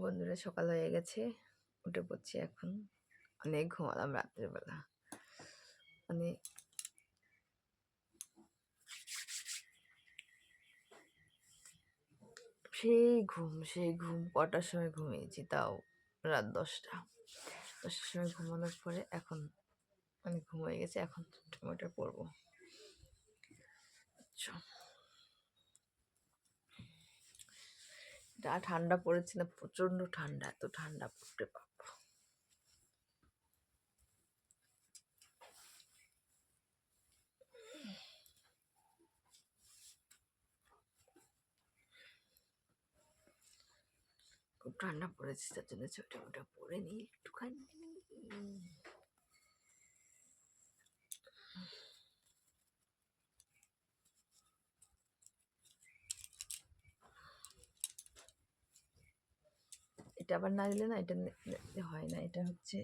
বন্ধুরা সকাল হয়ে গেছে, উঠে পড়ছি এখন। অনেক ঘুমালাম রাত্রের বেলা। মানে সেই ঘুম সেই ঘুম, কটার সময় ঘুমিয়েছি তাও রাত দশটা। দশটার সময় ঘুমানোর পরে এখন মানে ঘুম হয়ে গেছে, এখন টমেটো পড়ব। আচ্ছা। যা ঠান্ডা পড়েছে না প্রচণ্ড ঠান্ডা, এত ঠান্ডা পড়তে বাপ খুব ঠান্ডা পড়েছে, তার জন্য ছোটো মোটা পরে নিই একটুখানি। এটা আবার না দিলে না, এটা হয় না। এটা হচ্ছে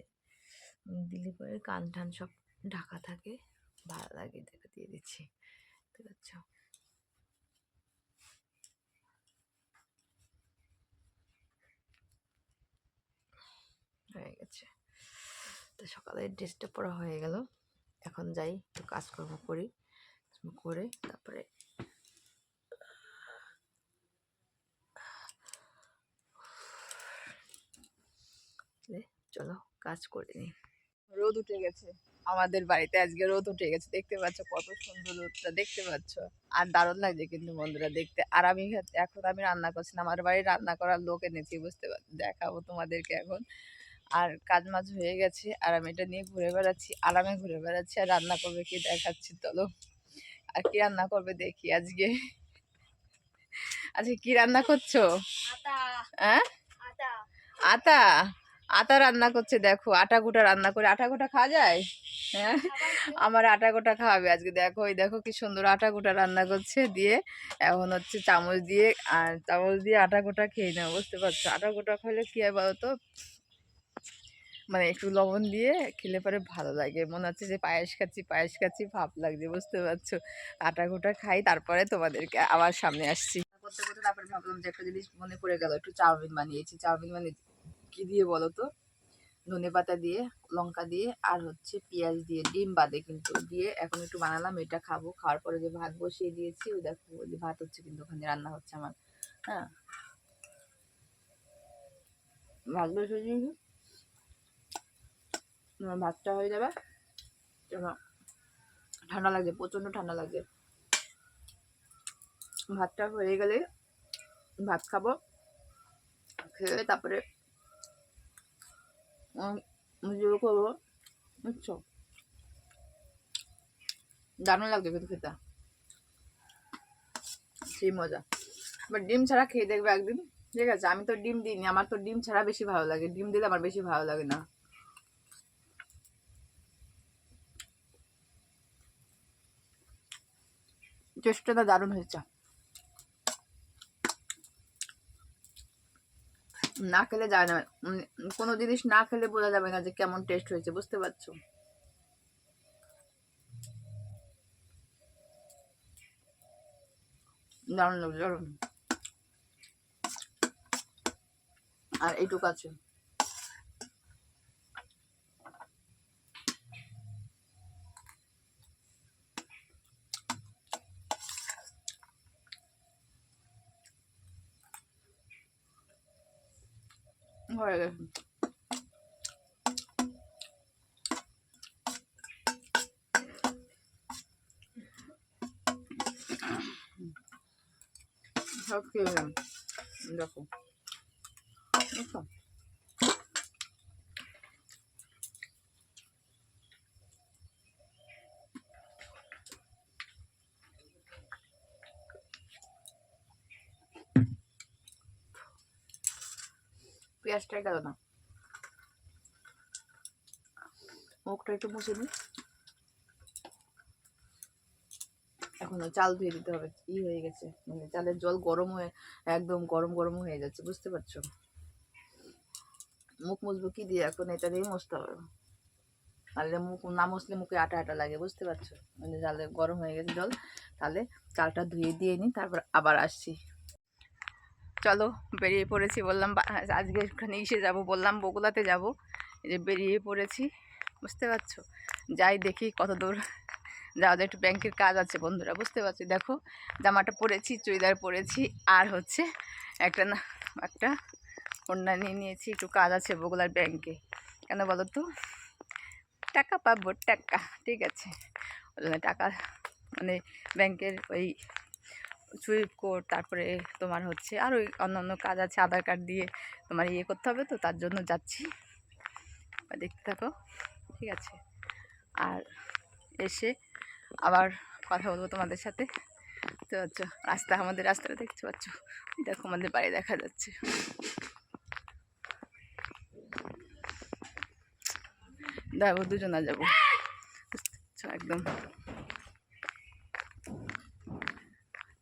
দিলে পরে কান টান সব ঢাকা থাকে ভালো লাগে দেখে দিয়ে দিচ্ছি। ঠিক আছে হয়ে গেছে। তো সকালে ড্রেসটা পরা হয়ে গেল। এখন যাই, একটু কাজকর্ম করি করে, তারপরে চলো কাজ করে নিই রোদ উঠে গেছে। আমাদের বাড়িতে আজকে রোদ উঠে গেছে। দেখতে পাচ্ছ কত সুন্দর রোদটা দেখতে পাচ্ছ? আর দারুণ লাগছে কিন্তু বন্ধুরা দেখতে। আর আমি এখন আমি রান্না করছি না আমার বাড়ি রান্না করার লোক এনেছি বুঝতে পারছি দেখাবো তোমাদেরকে এখন। আর কাজ মাছ হয়ে গেছে আর আমি এটা নিয়ে ঘুরে বেড়াচ্ছি আরামে ঘুরে বেড়াচ্ছি আর রান্না করবে কি দেখাচ্ছি চলো। আর কি রান্না করবে দেখি আজকে। আজকে কি রান্না করছ? আটা হ্যাঁ আটা আতা? আতা রান্না করছে, দেখো, আটা গোটা রান্না করে, আটা গোটা খাওয়া যায়? হ্যাঁ আমার আটা গোটা খাওয়াবে আজকে, দেখো ওই দেখো কি সুন্দর আটা গোটা রান্না করছে, দিয়ে এখন হচ্ছে চামচ দিয়ে, আর চামচ দিয়ে আটা গোটা খেয়ে নেব, বুঝতে পারছ? আটা গোটা খেলে কী হয় বলতো? মানে একটু লবণ দিয়ে খেলে পরে ভালো লাগে, মনে হচ্ছে যে পায়েস খাচ্ছি পায়েস খাচ্ছি, ভাব লাগছে, বুঝতে পারছ? আটা গোটা খাই, তারপরে তোমাদেরকে আবার সামনে আসছি। করতে করতে তারপরে ভাবলাম যে একটা জিনিস মনে পড়ে গেল, একটু চাউমিন বানিয়েছি, চাউমিন মানে কি দিয়ে বলো তো? ধনে পাতা দিয়ে, লঙ্কা দিয়ে, আর হচ্ছে পেঁয়াজ দিয়ে, ডিম বাদে কিন্তু। দিয়ে এখন একটু বানালাম, এটা খাব। খাওয়ার পরে যে ভাত বসিয়ে দিয়েছি, ওই দেখো যে ভাত হচ্ছে কিন্তু ওখানে রান্না হচ্ছে আমার। হ্যাঁ? ভাত বসিয়ে ভাতটা হয়ে যাবে। ঠান্ডা লাগছে, প্রচণ্ড ঠান্ডা লাগছে। ভাতটা হয়ে গেলে ভাত খাব। খেয়ে তারপরে করব, বুঝছ? দারুণ লাগবে কিন্তু খেতে। সেই মজা। বাট ডিম ছাড়া খেয়ে দেখবে একদিন, ঠিক আছে? আমি তো ডিম দিইনি, আমার তো ডিম ছাড়া বেশি ভালো লাগে। ডিম দিলে আমার বেশি ভালো লাগে না। টেস্টটা দারুণ হয়েছে। না খেলে যায় না। কোনো জিনিস না খেলে বোঝা যাবে না যে কেমন টেস্ট হয়েছে, বুঝতে পারছ? দারুণ। আর এইটুকু আছে। ร่อยเลยชอบกินเลยมันจะคุ้มไม่สม পেঁয়াজটাই গেল না। মুখটা একটু মুছে দিই এখনও চাল ধুয়ে দিতে হবে। ই হয়ে গেছে। মানে চালের জল গরম হয়ে, একদম গরম গরম হয়ে যাচ্ছে, বুঝতে পারছ? মুখ মুছবো কি দিয়ে? এখন এটা দিয়ে মুছতে হবে। তাহলে মুখ, না মুছলে মুখে আটা আটা লাগে, বুঝতে পারছ? মানে জালে গরম হয়ে গেছে জল, তাহলে চালটা ধুয়ে দিয়ে নিই, তারপর আবার আসছি। চলো, বেরিয়ে পড়েছি বললাম আজকে ওখানে ইসে যাব বললাম বগুলাতে যাব। যে বেরিয়ে পড়েছি, বুঝতে পারছ? যাই দেখি কত দূর যাওয়া একটু ব্যাংকের কাজ আছে বন্ধুরা, বুঝতে পারছি? দেখো, জামাটা পরেছি, চুড়িদার পরেছি, আর হচ্ছে একটা না, একটা ওড়না নিয়ে নিয়েছি, একটু কাজ আছে বগুলার ব্যাংকে কেন বলো তো? টাকা পাবো, টাকা, ঠিক আছে। টাকা মানে ব্যাংকের ওই সুইপ কোড তারপরে তোমার হচ্ছে আর ওই অন্য অন্য কাজ আছে, আধার কার্ড দিয়ে তোমার ইয়ে করতে হবে, তো তার জন্য যাচ্ছি। দেখতে থাকো, ঠিক আছে। আর এসে আবার কথা বলব তোমাদের সাথে। তো পাচ্ছ রাস্তা, আমাদের রাস্তাটা দেখতে পাচ্ছ? দেখো, আমাদের বাড়ি দেখা যাচ্ছে। যাব দুজনা যাব। একদম।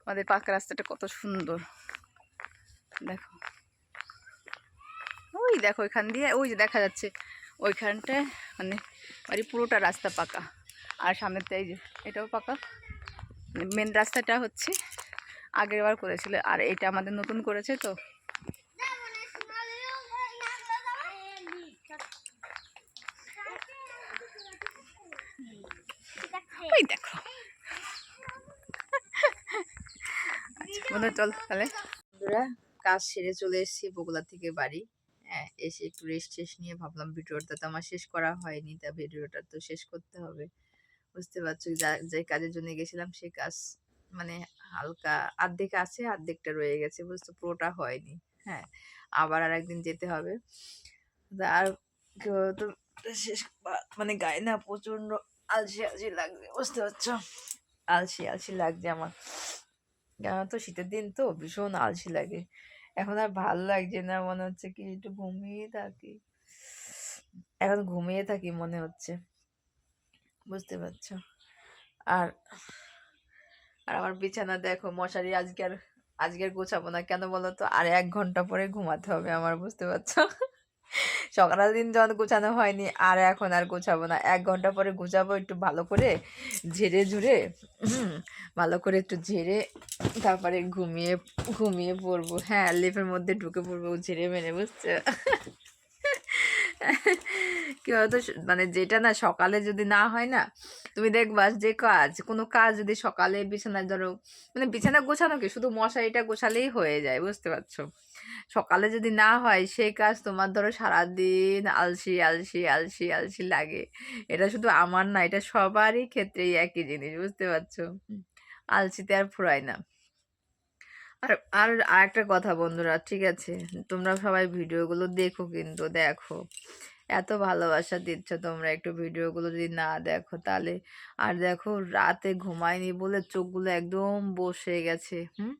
আমাদের পাকা রাস্তাটা কত সুন্দর। দেখো। ওই দেখো ওইখান দিয়ে, ওই যে দেখা যাচ্ছে ওইখানটায় মানে বাড়ি পুরোটা রাস্তা পাকা। আর সামনেরটা এই যে, এটাও পাকা। মেন রাস্তাটা হচ্ছে আগের বার করেছিল, আর এটা আমাদের নতুন করেছে তো ওই দেখো বন্ধুরা চল তাহলে। বন্ধুরা, কাজ সেরে চলে এসেছি বগুলা থেকে বাড়ি। হ্যাঁ এসে একটু রেস্ট শেষ নিয়ে ভাবলাম ভিডিওটা তো আমার শেষ করা হয়নি, তা ভিডিওটা তো শেষ করতে হবে। বুঝতে পারছ, যা কাজের জন্য গেছিলাম সেই কাজ মানে হালকা অর্ধেক আছে অর্ধেকটা রয়ে গেছে বুঝতে পুরোটা হয়নি। হ্যাঁ আবার আর একদিন যেতে হবে। আর বলতো শেষ মানে গায়ে না প্রচণ্ড আলসি আলসি লাগছে, বুঝতে পারছ? আলসি আলসি লাগছে আমার। কেন তো শীতের দিন তো ভীষণ আলসি লাগে। এখন আর ভালো লাগছে না, মনে হচ্ছে কি একটু ঘুমিয়ে থাকি। এখন ঘুমিয়ে থাকি মনে হচ্ছে। বুঝতে পারছ? আর আর আমার বিছানা দেখো মশারি আজকে আর আজকে আর গোছাবো না। কেন বলো তো? আর এক ঘণ্টা পরে ঘুমাতে হবে আমার, বুঝতে পারছ? সকালের দিন যখন গোছানো হয়নি, আর এখন আর গোছাবো না। এক ঘণ্টা পরে গোছাবো একটু ভালো করে, ঝেড়ে ঝুড়ে ভালো করে একটু ঝেড়ে, তারপরে ঘুমিয়ে ঘুমিয়ে পড়ব। হ্যাঁ লেপের মধ্যে ঢুকে পড়ব, ঝেড়ে মেরে, বুঝছ? কি স- মানে যেটা না সকালে যদি না হয় না তুমি দেখবা যে কাজ, কোনো কাজ যদি সকালে বিছানায় ধরো মানে বিছানা গোছানো কি? শুধু মশারিটা গোছালেই হয়ে যায়, বুঝতে পারছ? সকালে যদি না হয়, সেই কাজ তোমার ধরো সারাদিন আলসি আলসি আলসি আলসি লাগে। এটা শুধু আমার না, এটা সবারই ক্ষেত্রেই একই জিনিস, বুঝতে পারছ? আলসিতে আর ফুরায় না। আর আর আরেকটা কথা বন্ধুরা, ঠিক আছে? তোমরা সবাই ভিডিওগুলো দেখো কিন্তু, দেখো। এত ভালোবাসা দিচ্ছ তোমরা একটু ভিডিওগুলো যদি না দেখো তাহলে। আর দেখো রাতে ঘুমাইনি বলে চোখগুলো একদম বসে গেছে, হুম?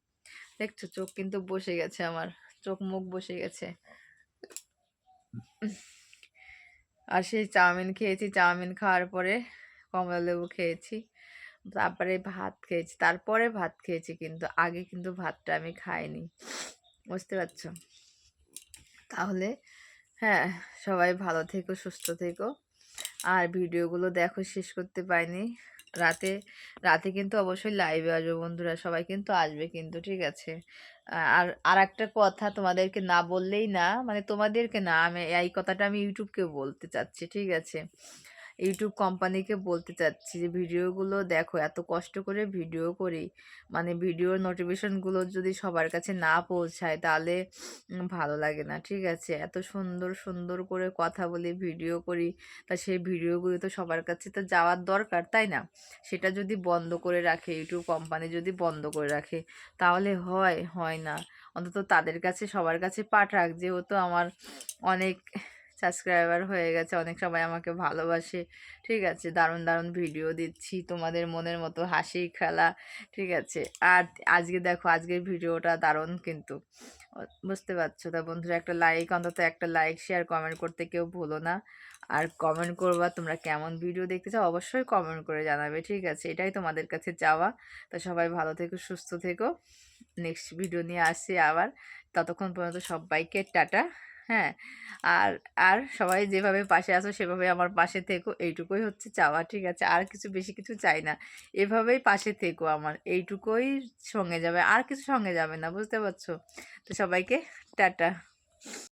দেখছ চোখ কিন্তু বসে গেছে আমার, চোখ মুখ বসে গেছে। আর সেই চাউমিন খেয়েছি, চাউমিন খাওয়ার পরে কমলা লেবু খেয়েছি, তারপরে ভাত খেয়েছি, তারপরে ভাত খেয়েছি কিন্তু, আগে কিন্তু ভাতটা আমি খাইনি, বুঝতে পারছ? তাহলে হ্যাঁ সবাই ভালো থেকো, সুস্থ থেকো। আর ভিডিওগুলো দেখো, শেষ করতে পাইনি রাতে রাতে কিন্তু অবশ্যই লাইভে আসব বন্ধুরা, সবাই কিন্তু আসবে কিন্তু, ঠিক আছে? আর আর একটা কথা তোমাদেরকে না বললেই না মানে তোমাদেরকে না, আমি এই কথাটা আমি ইউটিউবকে বলতে চাচ্ছি, ঠিক আছে? ইউটিউব কোম্পানিকে বলতে চাচ্ছি যে, ভিডিওগুলো দেখো, এত কষ্ট করে ভিডিও করি। মানে ভিডিওর নোটিফিকেশনগুলো যদি সবার কাছে না পৌঁছায়, তাহলে ভালো লাগে না, ঠিক আছে? এত সুন্দর সুন্দর করে কথা বলি, ভিডিও করি, তা সেই ভিডিওগুলো তো সবার কাছে তো যাওয়ার দরকার, তাই না? সেটা যদি বন্ধ করে রাখে ইউটিউব কোম্পানি যদি বন্ধ করে রাখে, তাহলে হয় হয় না। অন্তত তাদের কাছে, সবার কাছে পাঠাক যেহেতু আমার অনেক সাবস্ক্রাইবার হয়ে গেছে, অনেক সবাই আমাকে ভালোবাসে। ঠিক আছে, দারুণ দারুণ ভিডিও দিচ্ছি, তোমাদের মনের মতো হাসি খেলা। ঠিক আছে, আর আজকে দেখো, আজকের ভিডিওটা দারুণ কিন্তু। বুঝতে পারছ? তা বন্ধুরা, একটা লাইক অন্তত একটা লাইক শেয়ার কমেন্ট করতে কেউ ভুলো না। আর কমেন্ট করবা, তোমরা কেমন ভিডিও দেখতে চাও, অবশ্যই কমেন্ট করে জানাবে। ঠিক আছে, এটাই তোমাদের কাছে চাওয়া। তা সবাই ভালো থেকো, সুস্থ থেকো। নেক্সট ভিডিও নিয়ে আসছি আবার। ততক্ষণ পর্যন্ত সবাইকে টাটা। হ্যাঁ আর আর সবাই যেভাবে পাশে আসো সেভাবে আমার পাশে থেকো, এইটুকুই হচ্ছে চাওয়া, ঠিক আছে? আর কিছু, বেশি কিছু চাই না। এভাবেই পাশে থেকো আমার, এইটুকুই সঙ্গে যাবে, আর কিছু সঙ্গে যাবে না, বুঝতে পারছ? তো সবাইকে, টাটা।